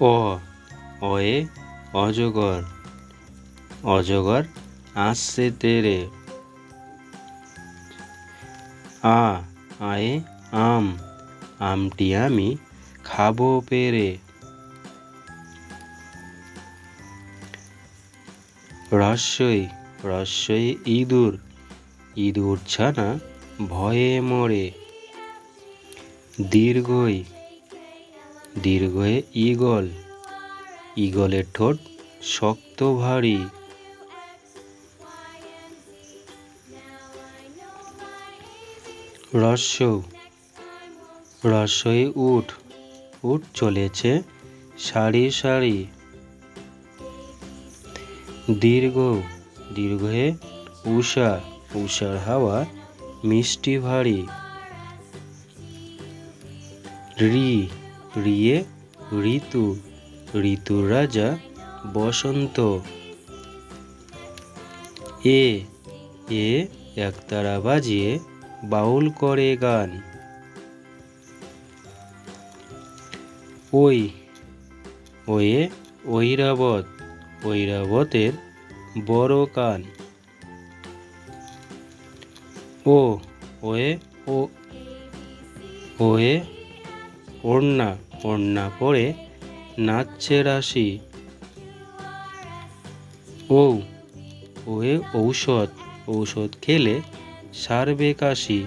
অ অয়ে অজগর। অজগর আসছে তেরে। আ, আয়ে আম। আমটি আমি খাব পেরে। রস্যই রস্যই ইঁদুর। ইঁদুর ছানা ভয়ে মরে। দীর্ঘই দীর্ঘয়ে ঈগল। ঈগলের ঠোঁট শক্ত ভারী। রস্য রস্যই উঠ। উঠ চলেছে সারি সারি। দীর্ঘ। দীর্ঘয়ে উষা উষার হাওয়া মিষ্টি ভারী। রি। রিয়ে ঋতু ঋতুর রাজা বসন্ত। এ এ একতারা বাজিয়ে বাউল করে গান। ওই, ওয়ে ঐরাবত, ঐরাবতের বড় কান। ও, ওয়ে ও, ওয়ে ওড়না ওড়না পরে নাচছে রাশি। ও ওয়ে ঔষধ ঔষধ খেলে সারবে কাশি।